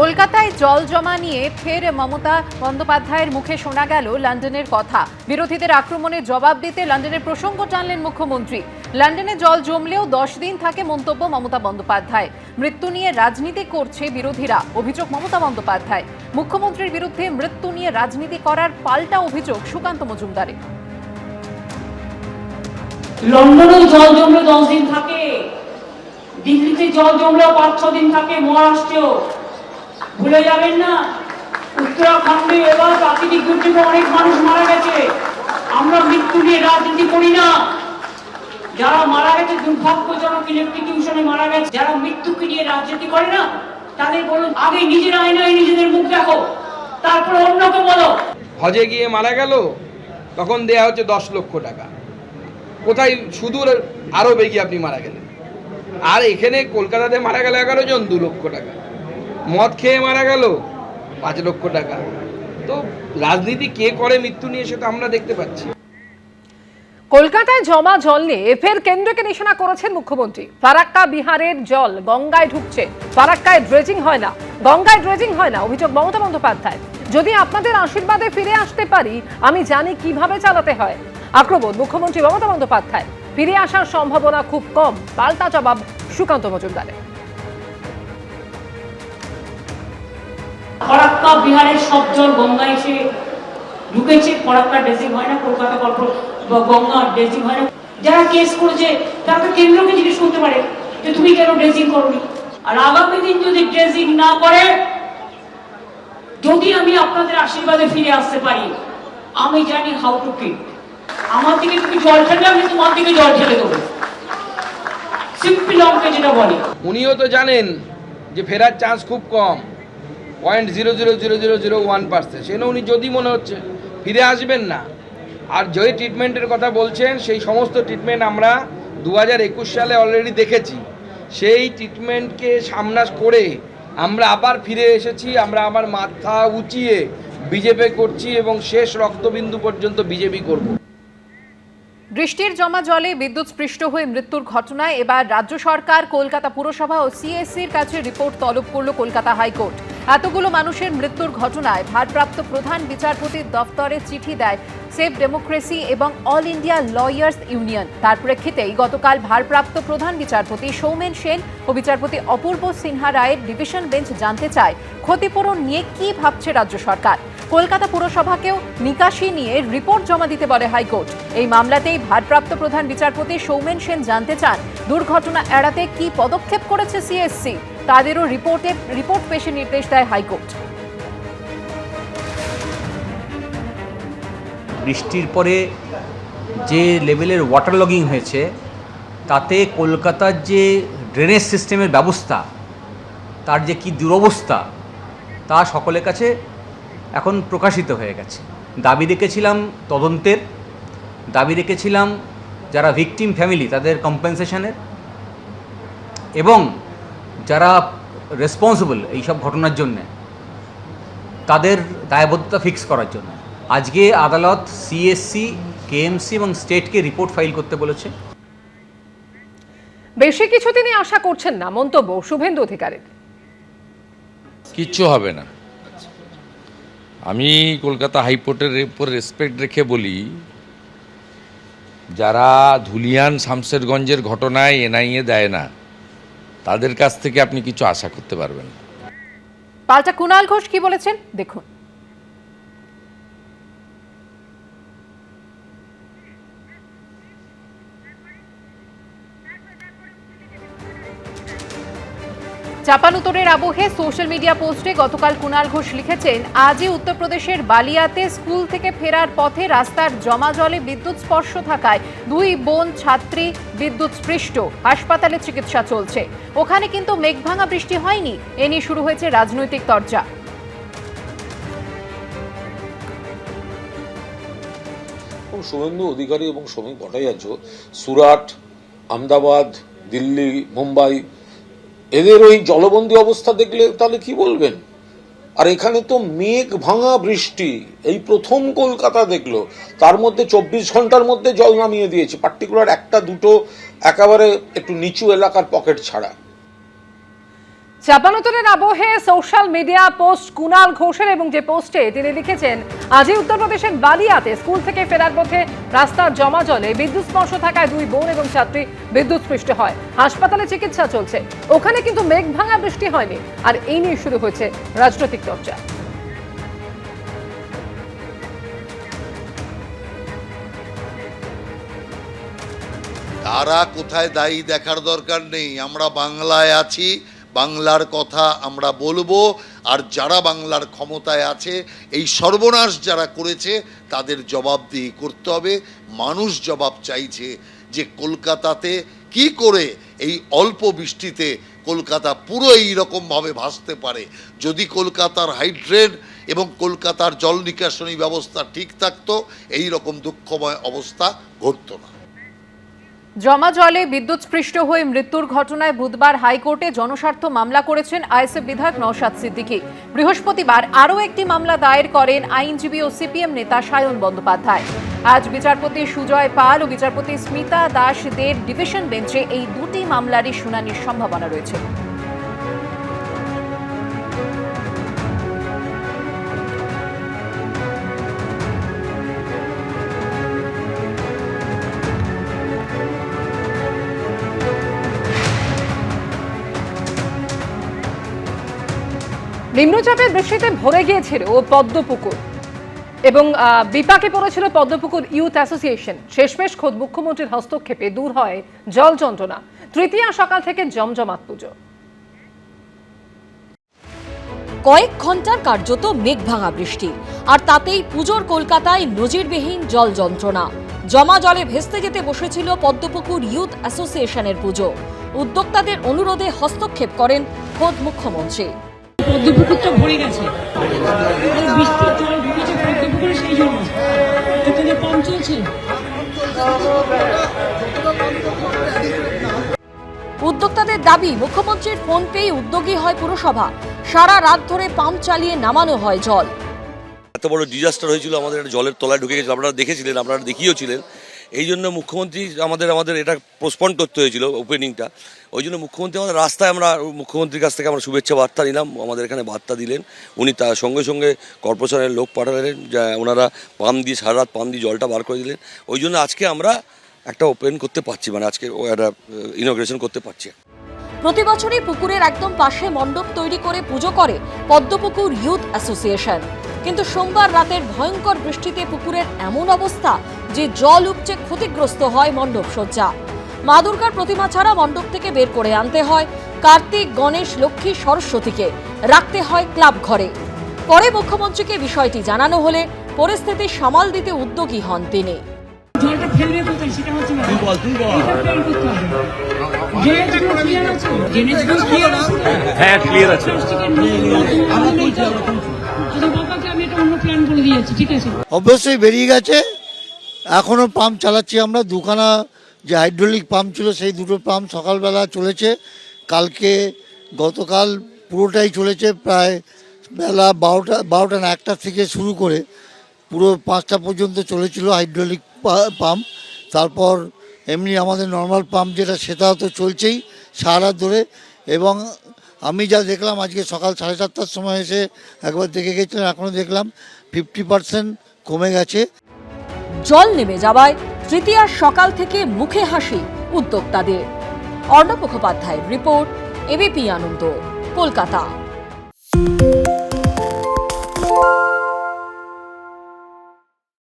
কলকাতায় জল জমা নিয়ে ফের মমতা বন্দ্যোপাধ্যায়ের মুখে শোনা গেল লন্ডনের কথা। বিরোধীদের আক্রমণের জবাব দিতে লন্ডনের প্রসঙ্গ টানলেন মুখ্যমন্ত্রী। লন্ডনে জল জমলেও দশ দিন থাকে মন্তব্য মমতা বন্দ্যোপাধ্যায়। মৃত্যু নিয়ে রাজনীতি করছে বিরোধীরা, অভিযোগ মমতা বন্দ্যোপাধ্যায়। মুখ্যমন্ত্রীর বিরুদ্ধে মৃত্যু নিয়ে রাজনীতি করার পাল্টা অভিযোগ সুকান্ত মজুমদারের। লন্ডনেও জল জমলে দশ দিন থাকে, দিল্লিতে জল জমলেও পাঁচ ছ দিন থাকে, মহারাষ্ট্রেও। ভুলে যাবেন না। উত্তরাখণ্ডে এবার প্রাকৃতিক দুর্যোগে অনেক মানুষ মারা গেছে। আমরা মৃত্যু নিয়ে রাজনীতি করি না। যারা মারা গেছে, দুর্ভাগ্যজনক ইলেকট্রিকিউশনে মারা গেছে, যারা মৃত্যুকে নিয়ে রাজনীতি করে না, তাদের বলুন, আগে নিজের আয়নায় নিজেদের মুখ দেখো, তারপরে অন্যকে বলো। হজে গিয়ে মারা গেল, তখন দেয়া হচ্ছে দশ লক্ষ টাকা। কোথায় সুদূর আরবে গিয়ে আপনি মারা গেলেন? আর এখানে কলকাতাতে মারা গেল এগারো জন, দু লক্ষ টাকা। মদ খেয়ে মারা গেল, পাঁচ লক্ষ টাকা। তো রাজনীতি কে করে মৃত্যু নিয়ে সেটা আমরা দেখতে পাচ্ছি। কলকাতায় জমা জল নিয়ে ফের কেন্দ্রকে নিশানা করেছেন মুখ্যমন্ত্রী। ফারাক্কা বিহারের জল গঙ্গায় ঢুকছে। ফারাক্কায় ড্রেজিং হয় না। গঙ্গায় ড্রেজিং হয় না, অভিযোগ মমতা বন্দ্যোপাধ্যায়। যদি আপনাদের আশীর্বাদে ফিরে আসতে পারি, আমি জানি কীভাবে চালাতে হয়। আক্রমণ মুখ্যমন্ত্রী মমতা বন্দ্যোপাধ্যায়। ফিরে আসার সম্ভাবনা খুব কম। পাল্টা জবাব সুকান্ত মজুমদারের। ফরাক্কা বিহারের সব জল গঙ্গা এসে ঢুকেছে। ফরাক্কা ড্রেসিং হয় না কলকাতা কর্পোরেট গঙ্গা ড্রেসিং হয় না যারা কেস করেছে, তারা তো কেন্দ্রকে জিজ্ঞেস করতে পারে যে তুমি কেন ড্রেসিং করনি? আর আগামী দিন যদি ড্রেসিং না করে, যদি আমি আপনাদের আশীর্বাদে ফিরে আসতে পারি, আমি জানি হাউ টু কিট আমার দিকে তুমি জল ঠেলে আমি তোমার দিকে জল ঠেলে দেবো। সিম্পল অঙ্কে যেটা বলে। উনিও তো জানেন যে ফেরার চান্স খুব কম। Point zero zero zero zero zero one percent সেজন্য উনি যদি মনে হচ্ছে ফিরে আসবেন না, আর যে ট্রিটমেন্টের কথা বলছেন, সেই সমস্ত ট্রিটমেন্ট আমরা দু একুশ সালে অলরেডি দেখেছি। সেই ট্রিটমেন্টকে সামনা করে আমরা আবার ফিরে এসেছি, আমরা আবার মাথা উঁচিয়ে বিজেপি করছি এবং শেষ রক্তবিন্দু পর্যন্ত বিজেপি করব। বৃষ্টির জমা জলে বিদ্যুৎ স্পৃষ্ট হয়ে মৃত্যুর ঘটনায় এবার রাজ্য সরকার, কলকাতা পুরসভা ও সিএসসির কাছে রিপোর্ট তলব করল কলকাতা হাইকোর্ট। এতগুলো মানুষের মৃত্যুর ঘটনায় ভারপ্রাপ্ত প্রধান বিচারপতির দফতরে চিঠি দেয় সেভ ডেমোক্রেসি এবং অল ইন্ডিয়া লয়ার্স ইউনিয়ন। তার প্রেক্ষিতেই গতকাল ভারপ্রাপ্ত প্রধান বিচারপতি সৌমেন সেন ও বিচারপতি অপূর্ব সিনহা রায়ের ডিভিশন বেঞ্চ জানতে চায়, ক্ষতিপূরণ নিয়ে কি ভাবছে রাজ্য সরকার। কলকাতা পুরসভাকেও নিকাশি নিয়ে রিপোর্ট জমা দিতে বলে হাইকোর্ট। এই মামলাতেই ভারপ্রাপ্ত প্রধান বিচারপতি সৌমেন সেন জানতে চান, দুর্ঘটনা এড়াতে কি পদক্ষেপ করেছে সিএসসি। তাদেরও রিপোর্টে, রিপোর্ট পেশে নির্দেশ দেয় হাইকোর্ট। বৃষ্টির পরে যে লেভেলের ওয়াটার লগিং হয়েছে, তাতে কলকাতার যে ড্রেনেজ সিস্টেমের ব্যবস্থা, তার যে কি দুরবস্থা, তা সকলের কাছে এখন প্রকাশিত হয়ে গেছে। দাবি রেখেছিলাম তদন্তের, দাবি রেখেছিলাম যারা ভিকটিম ফ্যামিলি তাদের কম্পেনসেশনের এবং যারা রেসপন্সিবল এইসব ঘটনার জন্যে তাদের দায়বদ্ধতা ফিক্স করার জন্য। আজকে আদালত সিএসসি কেএমসি এবং স্টেটকে রিপোর্ট ফাইল করতে বলেছে। বেশি কিছু তিনি আশা করছেন না মন্তব্য শুভেন্দু অধিকারের। কিচ্ছু হবে না। আমি কলকাতা হাইকোর্টের উপর রেসপেক্ট রেখে বলি যারা ধুলিয়ান শামশেরগঞ্জের ঘটনায় এনআইএ দেয় না তাদের কাছ থেকে আপনি কিছু আশা করতে পারবেন। পাল্টা কুণাল ঘোষ কি বলেছেন? দেখুন। চাপানুতরের আবহে সোশ্যাল মিডিয়া পোস্টে গতকাল কুণাল ঘোষ লিখেছেন, আজই উত্তরপ্রদেশের বালিয়াতে স্কুল থেকে ফেরার পথে রাস্তার জমা জলে বিদ্যুৎ স্পর্শ থাকায় দুই বোন ছাত্রী বিদ্যুৎ স্পৃষ্ট হাসপাতালে চিকিৎসা চলছে। ওখানে কিন্তু মেঘভাঙা বৃষ্টি হয়নি। এ নিয়ে শুরু হয়েছে রাজনৈতিক তরজা। শুভেন্দু অধিকারী এবং শ্রমিক ভট্টাচার্য, সুরাট আহমেদাবাদ দিল্লি, মুম্বাই এদের ওই জলবন্দী অবস্থা দেখলে তাহলে কি বলবেন? আর এখানে তো মেঘ ভাঙা বৃষ্টি, এই প্রথম কলকাতা দেখল। তার মধ্যে চব্বিশ ঘণ্টার মধ্যে জল নামিয়ে দিয়েছে। পার্টিকুলার একটা দুটো একেবারে একটু নিচু এলাকার পকেট ছাড়া। চাপানতরের আবহে সোশ্যাল মিডিয়া পোস্ট কুনাল ঘোষের এবং যে পোস্টে তিনি লিখেছেন, আজই উত্তরপ্রদেশের বালিয়াতে স্কুল থেকে ফেরার পথে রাস্তার জমা জলে বিদ্যুৎ স্পর্শ থাকায় দুই বোন এবং ছাত্রী বিদ্যুৎ স্পৃষ্ট হয়। হাসপাতালে চিকিৎসা চলছে। ওখানে কিন্তু মেঘ ভাঙা বৃষ্টি হয়নি। আর এই নিয়ে শুরু হয়েছে রাজনৈতিক চর্চা। তারা কোথায় দায়ী দেখার দরকার নেই। আমরা বাংলায় আছি। বাংলার কথা আমরা বলব, আর যারা বাংলার ক্ষমতায় আছে, এই সর্বনাশ যারা করেছে, তাদের জবাবদিহি করতে হবে। মানুষ জবাব চাইছে যে কলকাতাতে কি করে এই অল্প বৃষ্টিতে কলকাতা পুরো এই রকমভাবে ভাসতে পারে। যদি কলকাতার হাইড্রেন এবং কলকাতার জল নিকাশনী ব্যবস্থা ঠিক থাকতো এই রকম দুঃখময় অবস্থা ঘটতো না। জমা জলে বিদ্যুৎস্পৃষ্ট হয়ে মৃত্যুর ঘটনায় বুধবার হাইকোর্টে জনস্বার্থ মামলা করেছেন আইএসএফ বিধায়ক নওশাদ সিদ্দিকি। বৃহস্পতিবার আরও একটি মামলা দায়ের করেন আইনজীবী ও সিপিএম নেতা সায়ন বন্দ্যোপাধ্যায়। আজ বিচারপতি সুজয় পাল ও বিচারপতি স্মিতা দাস দাসদের ডিভিশন বেঞ্চে এই দুটি মামলারই শুনানির সম্ভাবনা রয়েছে। নিম্নচাপের বৃষ্টিতে ভরে গিয়েছিল ও পদ্মপুকুর। এবং বিপাকে পড়েছিল পদ্মপুকুর ইউথ অ্যাসোসিয়েশন। শেষমেশ খোদ মুখ্যমন্ত্রীর হস্তক্ষেপে দূর হয় জল যন্ত্রণা। তৃতীয়া সকাল থেকে জমজমাট পুজো। কয়েক ঘণ্টার কার্যত মেঘভাঙা বৃষ্টি। আর তাতেই পুজোর কলকাতায় নজিরবিহীন জল যন্ত্রণা। জমা জলে ভেস্তে যেতে বসেছিল পদ্মপুকুর ইউথ অ্যাসোসিয়েশনের পুজো। উদ্যোক্তাদের অনুরোধে হস্তক্ষেপ করেন খোদ মুখ্যমন্ত্রী। পদ্মপুকুরটা ভরে গেছে। এই বৃষ্টির জল ঢুকেছে পদ্মপুকুরে সেই জন্য। এখানে চলছে। উদ্যোক্তাদের দাবি মুখ্যমন্ত্রীর ফোন পেয়ে উদ্যোগী হয় পুরসভা। সারা রাত ধরে পাম্প চালিয়ে নামানো হয় জল। এত বড় ডিজাস্টার হয়েছিল আমাদের জলের তলায় ঢুকে গেছিল। আপনারা দেখেছিলেন আপনারা দেখিয়েছিলেন এই জন্য মুখ্যমন্ত্রী আমাদের আমাদের এটা পোস্টপন্ড করতে হয়েছিল ওপেনিংটা ওই জন্য মুখ্যমন্ত্রী আমাদের রাস্তায় আমরা মুখ্যমন্ত্রীর কাছ থেকে আমরা শুভেচ্ছা বার্তা নিলাম। আমাদের এখানে বার্তা দিলেন। উনি তার সঙ্গে সঙ্গে কর্পোরেশনের লোক পাঠালেন, যা ওনারা পাম দিয়ে সারা রাত পাম্প দিয়ে জলটা বার করে দিলেন। ওই জন্য আজকে আমরা একটা ওপেন করতে পারছি মানে আজকে একটা ইনোগ্রেশন করতে পারছি। প্রতি বছরই পুকুরের একদম পাশে মণ্ডপ তৈরি করে পুজো করে পদ্মপুকুর ইউথ অ্যাসোসিয়েশন কিন্তু সোমবার রাতের ভয়ঙ্কর বৃষ্টিতে পুকুরের এমন অবস্থা যে জল উপচে ক্ষতিগ্রস্ত হয় মণ্ডপ সজ্জা। মা দুর্গার প্রতিমা ছাড়া মণ্ডপ থেকে বের করে আনতে হয় কার্তিক গণেশ লক্ষ্মী সরস্বতীকে। রাখতে হয় ক্লাব ঘরে। পরে মুখ্যমন্ত্রীকে বিষয়টি জানানো হলে পরিস্থিতি সামাল দিতে উদ্যোগী হন তিনি। হ্যাঁ ক্লিয়ার আছে। যদি বাবাকে আমি এটা অন্য প্ল্যান করে দিয়েছি ঠিক আছে? অবশ্যই বেরিয়ে গেছে। এখনও পাম্প চালাচ্ছি আমরা। দুখানা যে হাইড্রোলিক পাম্প ছিল, সেই দুটো পাম্প সকালবেলা চলেছে। কালকে গতকাল পুরোটাই চলেছে প্রায় বেলা বারোটা বারোটা না একটা থেকে শুরু করে পুরো পাঁচটা পর্যন্ত চলেছিল হাইড্রোলিক পাম্প তারপর এমনি আমাদের নর্মাল পাম্প যেটা, সেটা তো চলছেই সারা ধরে। এবং আমি যা দেখলাম, আজকে সকাল সাড়ে সাতটার সময় এসে একবার দেখে গেছিলাম এখনও দেখলাম ফিফটি পার্সেন্ট কমে গেছে। জল নেমে যাওয়ায় তৃতীয়ার সকাল থেকে মুখে হাসি উদ্যোক্তাদের। অর্ণব মুখোপাধ্যায়ের রিপোর্ট, এবিপি আনন্দ, কলকাতা।